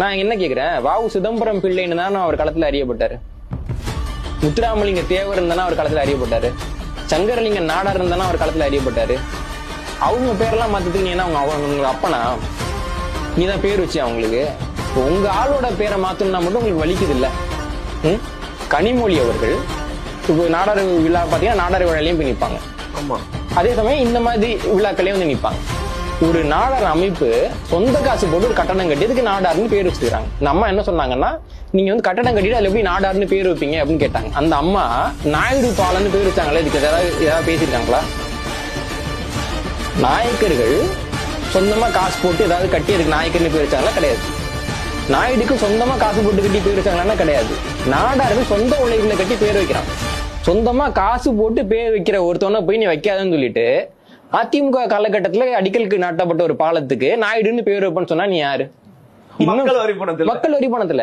நான் என்ன கேக்குறேன்? வாவு சிதம்பரம் பிள்ளைன்னு தானே அவர் களத்துல அறியப்பட்டாரு. முத்துராமலிங்க தேவர் தானே அவர் களத்துல அறியப்பட்டாரு. சங்கரலிங்க நாடார் தானே அவர் களத்துல அறியப்பட்டாரு. அவங்க பேரெல்லாம் மாத்ததுக்கு நீ என்ன அவங்க உங்களுக்கு அப்பனா? நீ தான் பேர் வச்சு அவங்களுக்கு? உங்க ஆளோட பேரை மாத்தணும்னா மட்டும் உங்களுக்கு வலிக்குது இல்ல? கனிமொழி அவர்கள் இப்போ நாடார் விழா பாத்தீங்கன்னா நாடார் விழாலையும் போய் நிற்பாங்க ஆமா. அதே சமயம் இந்த மாதிரி விழாக்களையும் வந்து நிப்பாங்க. ஒரு நாடார் அமைப்பு சொந்த காசு போட்டு ஒரு கட்டணம் கட்டி இதுக்கு நாடார்னு பேர் வச்சுக்கிறாங்க. இந்த அம்மா என்ன சொன்னாங்கன்னா நீங்க வந்து கட்டணம் கட்டிட்டு அதுல எப்படி நாடார்னு பேர் வைப்பீங்க அப்படின்னு கேட்டாங்க. அந்த அம்மா நாயுடு பாலன்னு பேர் வச்சாங்களே இதுக்கு ஏதாவது ஏதாவது பேசியிருக்காங்களா? நாயக்கர்கள் சொந்தமா காசு போட்டு ஏதாவது கட்டி அதுக்கு நாயக்கர்னு பேர் வச்சாங்களா? கிடையாது. நாயுடுக்கு சொந்தமா காசு போட்டு கட்டி பேர் வச்சாங்கன்னா கிடையாது. நாடார்கள் சொந்த உழைப்புல கட்டி பேர் வைக்கிறான். சொந்தமா காசு போட்டு பேர் வைக்கிற ஒருத்தவனை போய் நீ வைக்காதன்னு சொல்லிட்டு அதிமுக காலகட்டத்துல அடிக்கலுக்கு நாட்டப்பட்ட ஒரு பாலத்துக்கு நாயுடுன்னு பேர் வைப்பேன்னு சொன்னா நீ யாரு? மக்கள் வரி பணத்தில் மக்கள் வரி பணத்துல